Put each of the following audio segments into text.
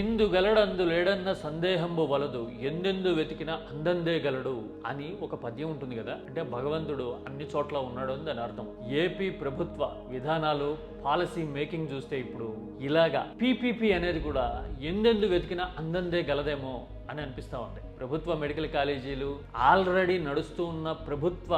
ఇందు గలడందు లేడన్న సందేహంబు వలదు ఎందెందు వెతికినా అందందే గలడు అని ఒక పద్యం ఉంటుంది కదా. అంటే భగవంతుడు అన్ని చోట్ల ఉన్నాడు అని దాని అర్థం. ఏపీ ప్రభుత్వ విధానాలు పాలసీ మేకింగ్ చూస్తే ఇప్పుడు ఇలాగా పీపీపీ అనేది కూడా ఎందెందు వెతికినా అందందే గలదేమో అని అనిపిస్తా ఉంది. ప్రభుత్వ మెడికల్ కాలేజీలు ఆల్రెడీ నడుస్తూ ఉన్న ప్రభుత్వ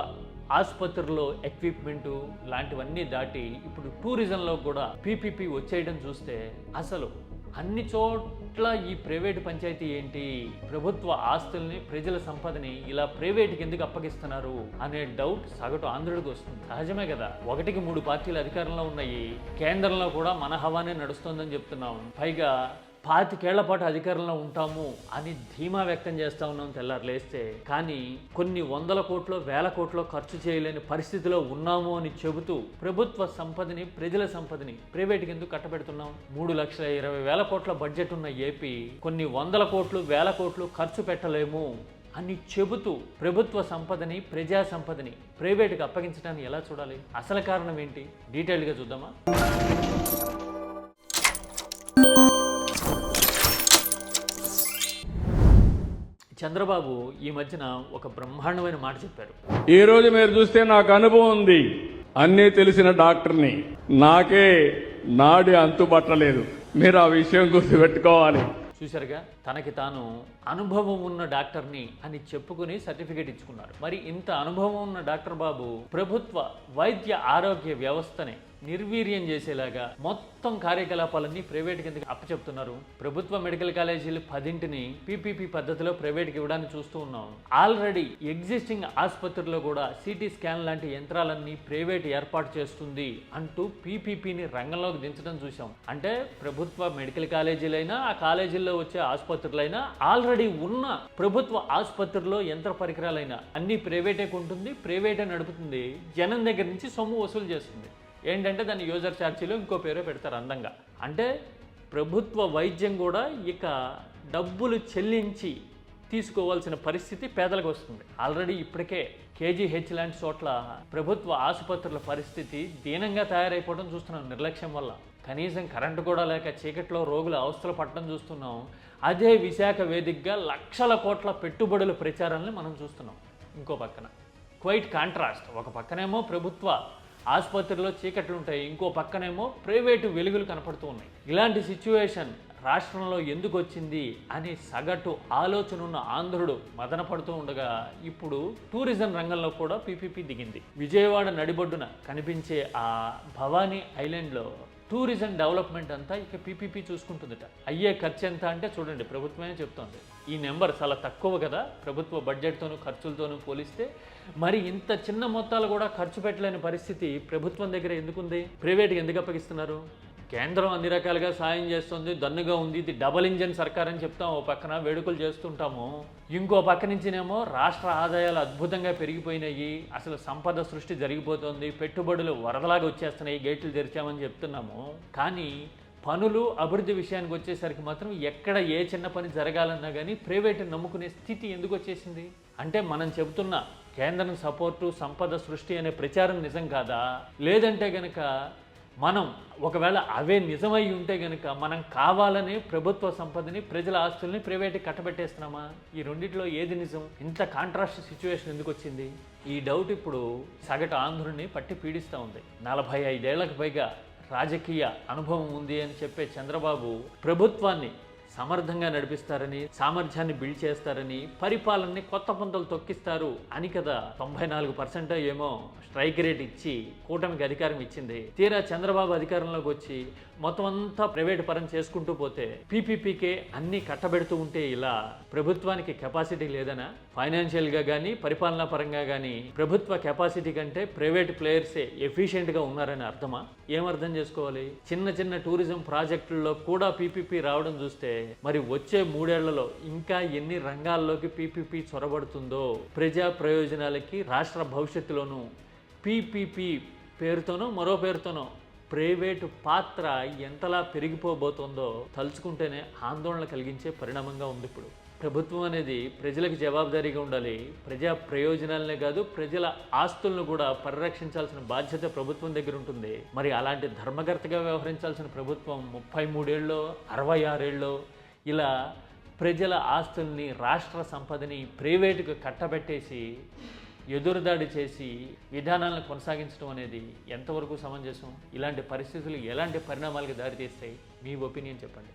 ఆసుపత్రిలో ఎక్విప్మెంటు లాంటివన్నీ దాటి ఇప్పుడు టూరిజంలో కూడా పీపీపీ వచ్చేయడం చూస్తే అసలు అన్ని చోట్ల ఈ ప్రైవేట్ పంచాయతీ ఏంటి? ప్రభుత్వ ఆస్తుల్ని ప్రజల సంపదని ఇలా ప్రైవేట్కి ఎందుకు అప్పగిస్తున్నారు? అనే డౌట్ సగటు ఆంధ్రుడికి వస్తుంది. సహజమే కదా. ఒకటికి మూడు పార్టీలు అధికారంలో ఉన్నాయి. కేంద్రంలో కూడా మన హవానే నడుస్తోందని చెప్తున్నాం. పైగా పాతికేళ్ళ పాటు అధికారంలో ఉంటాము అని ధీమా వ్యక్తం చేస్తా ఉన్నాం తెల్లారు లేస్తే కానీ కొన్ని వందల కోట్లు వేల కోట్లో ఖర్చు చేయలేని పరిస్థితిలో ఉన్నాము అని చెబుతూ ప్రభుత్వ సంపదని ప్రజల సంపదని ప్రైవేట్కి ఎందుకు కట్టబెడుతున్నాం. మూడు లక్షల ఇరవై వేల కోట్ల బడ్జెట్ ఉన్న ఏపీ కొన్ని వందల కోట్లు వేల కోట్లు ఖర్చు పెట్టలేము అని చెబుతూ ప్రభుత్వ సంపదని ప్రజా సంపదని ప్రైవేట్కి అప్పగించడాన్ని ఎలా చూడాలి? అసలు కారణం ఏంటి? డీటెయిల్గా చూద్దామా? చంద్రబాబు ఈ మధ్యన ఒక బ్రహ్మాండమైన మాట చెప్పారు. ఈ రోజు మీరు చూస్తే నాకు అనుభవం ఉంది. అన్నీ తెలిసిన డాక్టర్ని. నాకే నాడి అంతుబట్టలేదు మీరు ఆ విషయం గుర్తుపెట్టుకోవాలి. చూశారుగా తనకి తాను అనుభవం ఉన్న డాక్టర్ని అని చెప్పుకుని సర్టిఫికేట్ ఇచ్చుకున్నారు. మరి ఇంత అనుభవం ఉన్న డాక్టర్ బాబు ప్రభుత్వ వైద్య ఆరోగ్య వ్యవస్థని నిర్వీర్యం చేసేలాగా మొత్తం కార్యకలాపాలన్నీ ప్రైవేట్ కిందకి అప్పచెప్తున్నారు. ప్రభుత్వ మెడికల్ కాలేజీలు పదింటిని పీపీపీ పద్ధతిలో ప్రైవేట్కి ఇవ్వడానికి చూస్తూ ఉన్నాం. ఆల్రెడీ ఎగ్జిస్టింగ్ ఆసుపత్రిలో కూడా సిటీ స్కాన్ లాంటి యంత్రాలన్నీ ప్రైవేట్ ఏర్పాటు చేస్తుంది అంటూ పీపీపీని రంగంలోకి దించడం చూసాం అంటే ప్రభుత్వ మెడికల్ కాలేజీలైనా ఆ కాలేజీల్లో వచ్చే ఆసుపత్రులైనా ఆల్రెడీ ఉన్న ప్రభుత్వ ఆసుపత్రిలో యంత్ర పరికరాలైనా అన్ని ప్రైవేటే కొంటుంది ప్రైవేటే నడుపుతుంది. జనం దగ్గర నుంచి సొమ్ము వసూలు చేస్తుంది. ఏంటంటే దాన్ని యూజర్ ఛార్జీలు ఇంకో పేరు పెడతారు అందంగా. అంటే ప్రభుత్వ వైద్యం కూడా ఇక డబ్బులు చెల్లించి తీసుకోవాల్సిన పరిస్థితి పేదలకు వస్తుంది. ఆల్రెడీ ఇప్పటికే కేజీహెచ్ లాంటి చోట్ల ప్రభుత్వ ఆసుపత్రుల పరిస్థితి దీనంగా తయారైపోవడం చూస్తున్నాం నిర్లక్ష్యం వల్ల. కనీసం కరెంటు కూడా లేక చీకట్లో రోగులు అవస్థలు పట్టడం చూస్తున్నాం. అదే విశాఖ వేదికగా లక్షల కోట్ల పెట్టుబడుల ప్రచారాన్ని మనం చూస్తున్నాం. ఇంకో పక్కన. Quite contrast. ఒక పక్కనేమో ప్రభుత్వ ఆసుపత్రిలో చీకట్లు ఉంటాయి. ఇంకో పక్కనేమో ప్రైవేటు వెలుగులు కనపడుతూ ఉన్నాయి. ఇలాంటి సిచ్యువేషన్ రాష్ట్రంలో ఎందుకు వచ్చింది అని సగటు ఆలోచన ఉన్న ఆంధ్రుడు మదన పడుతూ ఉండగా ఇప్పుడు టూరిజం రంగంలో కూడా పీపీపీ దిగింది. విజయవాడ నడిబొడ్డున కనిపించే ఆ భవానీ ఐలాండ్లో టూరిజం డెవలప్మెంట్ అంతా ఇక పీపీపీ చూసుకుంటుందట. అయ్యే ఖర్చు ఎంత అంటే చూడండి ప్రభుత్వమే చెప్తోంది. ఈ నెంబర్ చాలా తక్కువ కదా ప్రభుత్వ బడ్జెట్తోనూ ఖర్చులతోనూ పోలిస్తే. మరి ఇంత చిన్న మొత్తాలు కూడా ఖర్చు పెట్టలేని పరిస్థితి ప్రభుత్వం దగ్గర ఎందుకుంది? ప్రైవేట్కి ఎందుకు అప్పగిస్తున్నారు? కేంద్రం అన్ని రకాలుగా సాయం చేస్తుంది దన్నుగా ఉంది ఇది డబల్ ఇంజన్ సర్కార్ అని చెప్తాం ఓ పక్కన వేడుకలు చేస్తుంటాము. ఇంకో పక్క నుంచినేమో రాష్ట్ర ఆదాయాలు అద్భుతంగా పెరిగిపోయినాయి అసలు సంపద సృష్టి జరిగిపోతుంది పెట్టుబడులు వరదలాగా వచ్చేస్తున్నాయి గేట్లు తెరిచామని చెప్తున్నాము. కానీ పనులు అభివృద్ధి విషయానికి వచ్చేసరికి మాత్రం ఎక్కడ ఏ చిన్న పని జరగాలన్నా కానీ ప్రైవేట్ నమ్ముకునే స్థితి ఎందుకు వచ్చేసింది? అంటే మనం చెబుతున్న కేంద్రం సపోర్టు సంపద సృష్టి అనే ప్రచారం నిజం కాదా? లేదంటే గనక మనం ఒకవేళ అవే నిజమై ఉంటే గనుక మనం కావాలని ప్రభుత్వ సంపదని ప్రజల ఆస్తుల్ని ప్రైవేట్కి కట్టబెట్టేస్తున్నామా? ఈ రెండిట్లో ఏది నిజం? ఇంత కాంట్రాస్ట్ సిచ్యువేషన్ ఎందుకు వచ్చింది? ఈ డౌట్ ఇప్పుడు సగటు ఆంధ్రుని పట్టి పీడిస్తూ ఉంది. నలభై ఐదేళ్ళకు పైగా రాజకీయ అనుభవం ఉంది అని చెప్పే చంద్రబాబు ప్రభుత్వాన్ని సమర్థంగా నడిపిస్తారని సామర్థ్యాన్ని బిల్డ్ చేస్తారని పరిపాలనని కొత్త పంతలు తొక్కిస్తారు అని కదా తొంభై నాలుగు పర్సెంట్ ఏమో స్ట్రైక్ రేట్ ఇచ్చి కూటమికి అధికారం ఇచ్చింది. తీరా చంద్రబాబు అధికారంలోకి వచ్చి మొత్తం అంతా ప్రైవేట్ పరం చేసుకుంటూ పోతే పీపీపీకే అన్ని కట్టబెడుతూ ఉంటే ఇలా ప్రభుత్వానికి కెపాసిటీ లేదనా? ఫైనాన్షియల్గా కానీ పరిపాలనా పరంగా కానీ ప్రభుత్వ కెపాసిటీ కంటే ప్రైవేట్ ప్లేయర్సే ఎఫిషియెంట్గా ఉన్నారని అర్థమా? ఏం అర్థం చేసుకోవాలి? చిన్న చిన్న టూరిజం ప్రాజెక్టుల్లో కూడా పీపీపీ రావడం చూస్తే మరి వచ్చే మూడేళ్ళలో ఇంకా ఎన్ని రంగాల్లోకి పీపీపీ చొరబడుతుందో ప్రజా ప్రయోజనాలకి రాష్ట్ర భవిష్యత్తులోనూ పీపీపీ పేరుతోనో మరో పేరుతోనో ప్రైవేటు పాత్ర ఎంతలా పెరిగిపోబోతుందో తలుచుకుంటేనే ఆందోళన కలిగించే పరిణామంగా ఉంది ఇప్పుడు. ప్రభుత్వం అనేది ప్రజలకు జవాబుదారీగా ఉండాలి. ప్రజా ప్రయోజనాలనే కాదు ప్రజల ఆస్తులను కూడా పరిరక్షించాల్సిన బాధ్యత ప్రభుత్వం దగ్గర ఉంటుంది. మరి అలాంటి ధర్మగర్తగా వ్యవహరించాల్సిన ప్రభుత్వం ముప్పై మూడేళ్ళు అరవై ఆరేళ్ళు ఇలా ప్రజల ఆస్తుల్ని రాష్ట్ర సంపదని ప్రైవేటుకు కట్టబెట్టేసి ఎదురుదాడి చేసి విధానాలను కొనసాగించడం అనేది ఎంతవరకు సమంజసం? ఇలాంటి పరిస్థితులు ఎలాంటి పరిణామాలకు దారితీస్తాయి? మీ ఒపీనియన్ చెప్పండి.